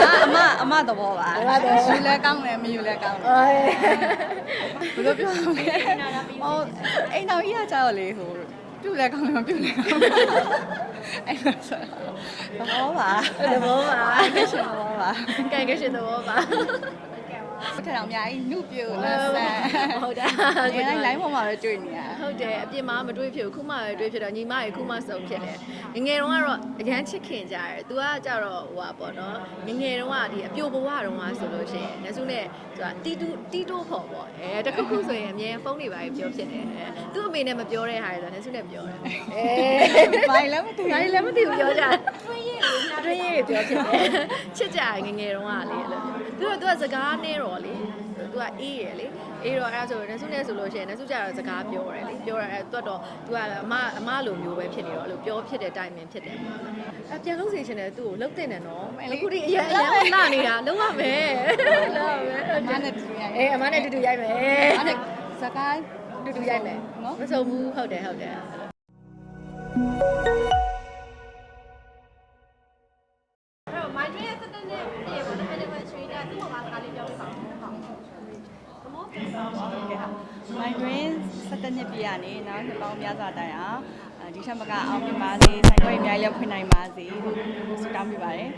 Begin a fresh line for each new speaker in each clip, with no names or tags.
အာအမအမသဘောပါ
အမသဘော
ယူလဲကောင်းတယ်မယူလဲကောင်းတယ်
အော်
ဘယ်လိုပြောမလဲဟိုအိမ်တော်ကြီးကကြောက်လေဟိုပြုတ်လဲကောင်းတယ်မပြုတ်လဲကောင်းတယ်အဲ့လိုဆိုသဘောပါ
သဘောပါ
ကဲရှင်သဘောပါ
ကဲကဲရှင်သဘောပါ
ဘုထထောင်အများကြီးနှုတ်ပြုတ်လဲဆန်
ဟုတ်တာ
ဒီတိုင်း line ပေါ်မှာပဲတွေ့နေရ
ဟုတ်တယ်အပြင်မှာမတွေးဖြစ်ဘူးခုမှပဲတွေးဖြစ်တော့ညီမရေခုမှစုံဖြစ်တယ်ငယ်ငယ်တုန်းကတော့အရန်ချစ်ခင်ကြတယ်။ तू ကကြတော့ဟိုပါပေါ့နော်ငယ်ငယ်တုန်းကဒီအပြိုဘဝတုန်းကဆိုလို့ရှိရင်နစုနဲ့သူကတီတူတီတိုးဖို့ပေါ့အဲတခုခုဆိုရင်အမြဲဖုန်းတွေပါပြောဖြစ်တယ်အဲသူ့အမေနဲ့မပြောတဲ့ဟာတွေဆိုနစုနဲ့ပြောတယ်အဲ
ဘာလဲမသိ
ဒါ
ဘူး
လည်းမသိဘူးပြောကြတယ်တွင်းရည်တွင်းရည်ပြောဖြစ်တယ်ချစ်ကြရငယ်ငယ်တုန်းကလေအဲ့လိုသူကသူကစကားနဲ့တော့လေ သူကအေးရယ်လေအေးတော့အဲ့ဒါဆိုနစုနဲ့ဆိုလို့ရှိရင်နစုကြတော့စကားပြောတယ်လေပြောရအဲ့တွတ်တော့သူကအမအမလိုမျိုးပဲဖြစ်နေတော့အဲ့လိုပြောဖြစ်တဲ့တိုင်ပင်ဖြစ်တယ်အပြန်လုံးစေချင်တယ်သူ့ကိုလှုပ်တင်တယ်နော်အခုဒီအရင်အရင်လာနေတာလုံးဝမယ်လုံးဝမယ်
အမနဲ့တူရ
အေးအမနဲ့တူတူရိုက်မယ်
အဲ့ဒါစကား
တူတူရိုက်မယ်
နော်
မဆုံးဘူးဟုတ်တယ်ဟုတ်တယ်
အဲ့တော့ my dream ရဲ့စတဲ့နဲ့တည်းပေါ့နော် anniversary တဲ့သူ့မှာကားလေးပြောပြပါဦး ဟုတ်ဟုတ်ဘမောပြန်ပါဦး
migraine 17နှစ်ပြည့်ရနေနောက်နှစ်ပေါင်းများစွာတိုင်အောင်အဲဒီထက်မကအောင်မြင်ပါစေဆိုင်ခွဲအများကြီးလည်းဖွင့်နိုင်ပါစေလို့ဆုတောင်းပေးပါတယ်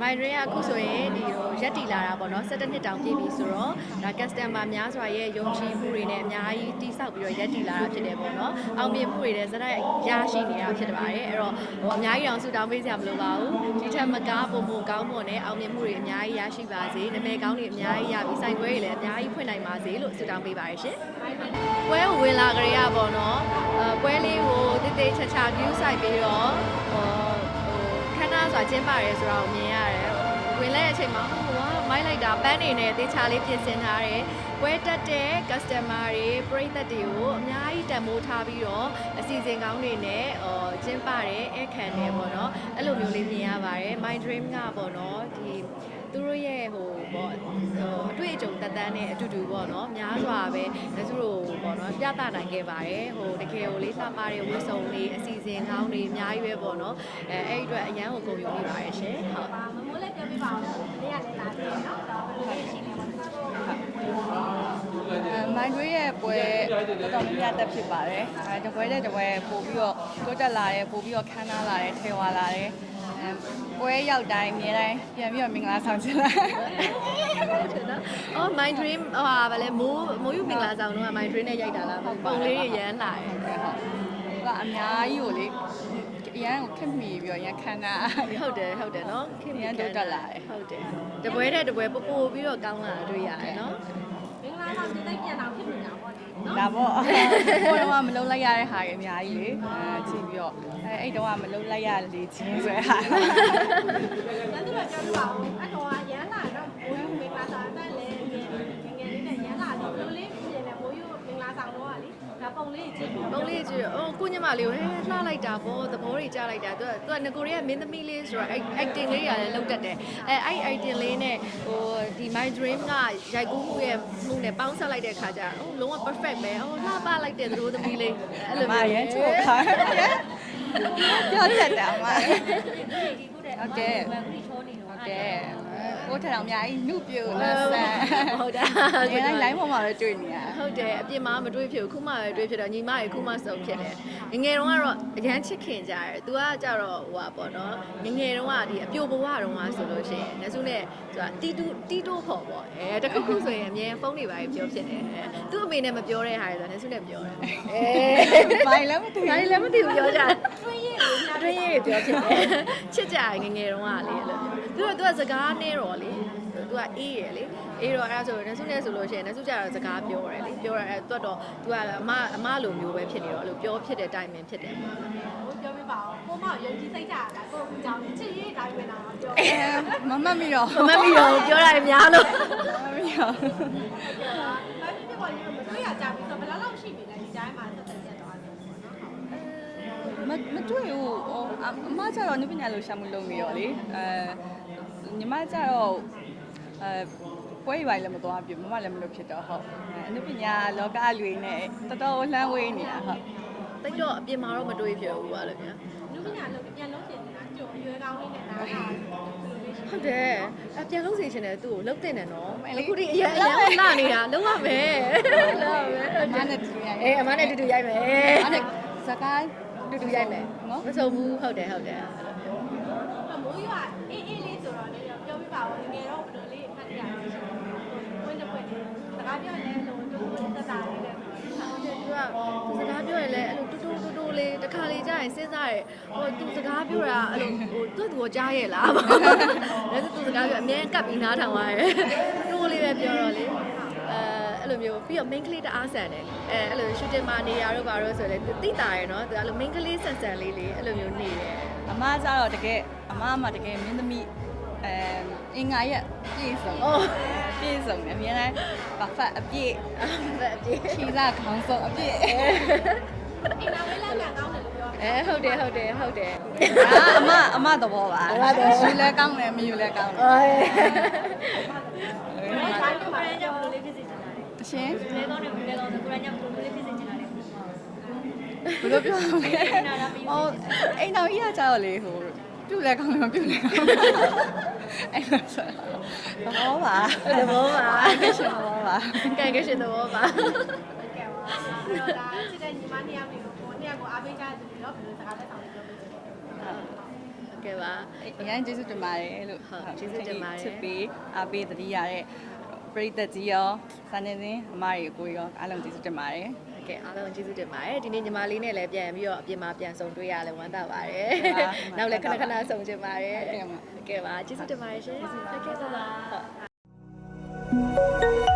မိုင်ရင်ကအခုဆိုရင်ဒီဟိုရက်တီလာတာပေါ့နော်17နှစ်တောင်ပြည့်ပြီဆိုတော့ဒါ customer များစွာရဲ့ယုံကြည်မှုတွေနဲ့အများကြီးတိဆောက်ပြီးတော့ရက်တီလာတာဖြစ်တယ်ပေါ့နော်အောင်မြင်မှုတွေနဲ့စတဲ့ရရှိနေတာဖြစ်ပါတယ်အဲ့တော့ဟိုအများကြီးအောင်ဆုတောင်းပေးစရာမလိုပါဘူးဒီထက်မကားပုံပုံကောင်းမွန်တဲ့အောင်မြင်မှုတွေအများကြီးရရှိပါစေနာမည်ကောင်းတွေအများကြီးရပြီးစိုက်ပွဲတွေလည်းအများကြီးဖွင့်နိုင်ပါစေလို့ဆုတောင်းပေးပါရရှင်ပွဲကိုဝင်လာကြရပေါ့နော်အဲပွဲလေးကိုတိတိချာချာ view ဆိုင်ပြီးတော့ဟို ခန်းသားဆိုတာကျင်းပါတယ်ဆိုတာကိုမြင်ရတယ်။ဝင်လဲတဲ့အချိန်မှာဟိုကမိုက်လိုက်တာပန်းနေနဲ့တေချာလေးပြင်ဆင်ထားတယ်။ပွဲတက်တဲ့ customer တွေပရိသတ်တွေကိုအများကြီးတန်ဖိုးထားပြီးတော့အစီအစဉ်ကောင်းတွေနဲ့ဟောကျင်းပတယ်အဲ့ခံတယ်ပေါ့နော်။အဲ့လိုမျိုးလေးမြင်ရပါတယ်။ My dream ကပေါ့နော်ဒီသူတို့ရဲ့ဟိုပေါ့ဟိုအတွေ့အကြုံတက်တန်းနဲ့အတူတူပေါ့နော်များစွာပဲလက်စုတို့ ပေါ့နော်ပြသနိုင်ခဲ့ပါတယ်ဟိုတကယ်ကိုလေးလှပတဲ့ဝတ်စုံလေးအစီအစဉ်ကောင်းတွေအများကြီးပဲပေါ့နော်အဲအဲ့ဒီအတွက်အရန်ကိုဂုဏ်ယူမိပါတယ်ရှင်ဟုတ်
ပါမမိုးလည်းပြောပြပါဦး။နေ့ကလည်းလာတယ်နော်။ဒါဘယ်လိုရှိနေလဲ။
အဲမိုင်းတွေးရဲ့ပွဲတော်တော်များများတက်ဖြစ်ပါတယ်အဲတပွဲတဲ့တပွဲပို့ပြီးတော့တိုးတက်လာတယ်ပို့ပြီးတော့ခမ်းနားလာတယ်ထေဝါလာတယ်အဲ ပွဲရောက်တိုင်းအများတိုင်းပြန်ပြီးတော့မင်္ဂလာဆောင်ချင်လာ
အော် my dream ဟိုဟာဗာလဲမိုးမိုးယူမင်္ဂလာဆောင်တော့ my dream နဲ့ရိုက်တာလားပုံလေးတွေရမ်းလာတယ်
ကအများကြီးကိုလေအရန်ကိုခက်မိပြီးတော့ရန်ခမ်းနား
ဟုတ်တယ်ဟုတ်တယ်နော်
အရန်တိုးတက်လာတယ်
ဟုတ်တယ်တပွဲတဲ့တပွဲပို့ပို့ပြီးတော့ကောင်းလာတာတွေ့ရတယ်နော်
မင်္ဂလာဆောင်ဒီတိုင်းပြန်အောင်ဖြစ်နေတာပေါ့နော်။
ဒါပေါ့ဘိုးတော့မလုံးလိုက်ရတဲ့ဟာကြီးအများကြီးလေအဲချိန်ပြီးတော့အဲအဲ့တော့မလုံးလိုက်ရလေချင်းဆိုတဲ့ဟာ
ကျန်သူကပြောပြပါဦး။အဲ့တော့ရန်လာတော့မိုးယူမင်္ဂလာဆောင်တဲ့လေငယ်ငယ်လေးနဲ့ရန်လာလို့ဘလိုလေးပြင်နေမိုးယူမင်္ဂလာဆောင်တော့ကလေ ဒါပုံလေးကြည့်ပြီး
ပုံလေးကြည့်အော်ကိုညမလေးကိုဟဲလှလိုက်တာပေါ့သဘောတွေကြားလိုက်တာသူကသူကငကိုရီးယားမင်းသမီးလေးဆိုတော့ acting လေးရတယ်လောက်တတ်တယ်အဲအဲ့ acting လေးနဲ့ဟိုဒီ my dream ကရိုက်ကူးမှုရဲ့မှုနဲ့ပေါင်းဆက်လိုက်တဲ့ခါကျတော့လုံးဝ perfect ပဲဟိုလှပလိုက်တဲ့သတို့သမီးလေးအဲ့လို
မရန်ချိုခါပြောတတ်တာမဟုတ်တယ်ဟုတ်တယ် ကိုထထောင်အများကြီးနှုတ်ပြလဲဆန်
ဟုတ်တာ
ဒီတိုင်း line ပေါ်မှာပဲတွေ့နေရ
ဟုတ်တယ်အပြင်မှာမတွေးဖြစ်ဘူးခုမှပဲတွေးဖြစ်တော့ညီမရေခုမှစုံဖြစ်တယ်ငငယ်တုန်းကတော့အရန်ချစ်ခင်ကြတယ်။ तू ကကြတော့ဟိုပါပေါ့နော်ငငယ်တုန်းကဒီအပြိုဘဝတုန်းကဆိုလို့ရှိရင်နစုနဲ့သူကတီတူတီတိုးဖို့ပေါ့အဲတခုခုဆိုရင်အမြဲဖုန်းတွေပါပြောဖြစ်တယ်အဲသူ့အမေနဲ့မပြောတဲ့ဟာတွေဆိုနစုနဲ့ပြောတယ်အဲ
ဘာလဲမသိ
ဒါလည်းမသိဘူးပြောကြတယ်တွင်းရည်တွင်းရည်ပြောဖြစ်တယ်ချစ်ကြရငငယ်တုန်းကလေအဲ့လို သူကသူကစကားနဲ့တော့လေသူကအေးရယ်လေအေးတော့အဲ့ဒါဆိုနစုနဲ့ဆိုလို့ရှိရင်နစုကြတော့စကားပြောတယ်လေပြောရအဲ့တွတ်တော့သူကအမအမလိုမျိုးပဲဖြစ်နေတော့အဲ့လိုပြောဖြစ်တဲ့တိုင်ပင်ဖြစ်တယ်ပေါ့
ဟိုပြောပြပါဦး။ကိုမယုံကြည်စိတ်ကြတာကိုကူကြောင့်ချစ်ရေးတိုင်းဝင်တာပြော
အဲမမတ်မီတော့
မမတ်မီတော့ပြောရရင်များလို့
မမီတော့။
ဘာဖြစ်ဖြစ်ပေါ်ရင်မတွေ့ရကြဘူးဆိုဘယ်လောက်လောက်ရှိပြီလဲဒီတိုင်းမှာဆက်ဆက်ဆက်သွားတယ်ပေါ့နော်။
မမတွေ့ဘူးဟိုအအမကျတော့နိပညာလို့ရှာမှုလုပ်နေရောလေအဲညီမကျတော့အဲပွဲရိုက်လည်းမသွားပြမမလည်းမလုပ်ဖြစ်တော့ဟုတ်အနိပညာလောကလူတွေနဲ့တော်တော်လှမ်းဝေးနေတာဟုတ်
တိတ်တော့အပြင်မှာတော့မတွေးဖြစ်ဘူးပါလို့ဗျာ
လူပညာလုပ်ပြန်လုပ်ချင်နေတာကြုံအရွယ်ကောင်းလေးနဲ့နားတာဘယ်လိုလေးရှိ
ဟုတ်တယ်အပြန်လုံးစီချင်တယ်သူ့ကိုလှုပ်တင်တယ်နော်အခုဒီအရင်အရင်လာနေတာလုံးဝမယ်လုံးဝမယ်
အမနဲ့တူရ
အေးအမနဲ့တူတူရိုက်မယ်
အဲ့ဒါစကိုင်း
တူတူရိုက်မယ်
နော်
မဆုံးဘူးဟုတ်တယ်ဟုတ်တယ်
အမိုးရွာအေးအေးလေးဆိုတော့လည်းပြောပြပါဦးငယ်တော့ဘယ်လိုလေးအမှတ်တရရှိရှိဝင်းတစ်ပွင့်လေးစကားပြောလဲလို့တူတူတက်တာလေးနဲ့
ဟုတ်တယ်သူကသူစကားပြောရင်လည်းအဲ့လိုတူတူတူတူလေးတစ်ခါလေးကြာရင်စဉ်းစားရဟိုသူစကားပြောတာအဲ့လိုဟိုသူ့သူကိုကြားရဲ့လားဒါဆိုသူစကားပြောအမြဲကပ်ပြီးနားထောင်သွားတယ်တူတူလေးပဲပြောတော့လေ အဲအဲ့လိုမျိုးပြီးတော့ main ကလေးတအားဆန်တယ်အဲအဲ့လို shooting မှာနေရတော့ဘာလို့ဆိုလဲသူတိတာရယ်နော်သူအဲ့လို main ကလေးဆန်ဆန်လေးလေးအဲ့လိုမျိုးနေတယ်
အမကျတော့တကယ်အမအမတကယ်မင်းသမီးအဲအင်္ဂါရက်ပြည့်စုံ
အော်
ပြည့်စုံတယ်အများတိုင်းဘာဖတ်အပြည့်
အဲ့အပြေး
ခြေစားခေါင်းစုံအပြည့်
အိမ်နာဝဲလက်ကကောင်းတယ်လို့ပြော
အဲဟုတ်တယ်ဟုတ်တယ်ဟုတ်တယ်
အာအမအမသဘောပါ
အမသဘော
ယူလဲကောင်းတယ်မယူလဲကောင်းတယ်
အော်
အဲဒါကြောင့်ပါကြောင့်ဘယ်လိုလေးဖြစ်စေချင်တာလဲ
အ ရှင်
လဲကောင်းတယ်လဲကောင်းတယ်ကိုရညဘယ်လိုလေးဖြစ်စေချင်တာလဲ
ဘယ်လိုပြောမလဲဟိုအိမ်တော်ကြီးကကြောက်လေဟိုပြုတ်လဲကောင်းတယ်မပြုတ်လဲကောင်းအဲ့လိုဆိုသဘောပါ
သဘောပါ
ရှင်သဘောပါ
ကံကရှင်သဘောပါ
ဟုတ်ကဲ့ပါအဲ့တော့ဒါစစ်တဲ့ညီမနှစ်ယောက်တွေကိုကိုနှစ်ယောက်ကိုအားပေးကြတဲ့သူတွေတော့ဘယ်လိုစကားလက်ဆောင်လေးပြောပေးချင်လဲ
ဟုတ်ကဲ့ပါ
အရင်ကျေးဇူးတင်ပါတယ်လို့
ဟုတ်ကျေးဇူးတင်ပါတယ်
ချစ်ပေးအားပေးတတိရတဲ့ ပရိသတ်ကြီးရောစာနေစဉ်အမရီကိုရောအားလုံးကျေးဇူးတင်ပါတယ်
ဟုတ်ကဲ့အားလုံးကျေးဇူးတင်ပါတယ်ဒီနေ့ညီမလေးနဲ့လည်းပြန်ပြီးတော့အပြင်မှာပြန်ဆုံတွေ့ရလဲဝမ်းသာပါတယ်
ဟုတ်ပါ
နောက်လည်းခဏခဏဆုံကြပါတယ်
ဟုတ်ကဲ့ပါ
ဟုတ်ကဲ့ပါကျေးဇူးတင်ပါတယ်ရှင်ဟုတ်ကဲ့ပါဟုတ်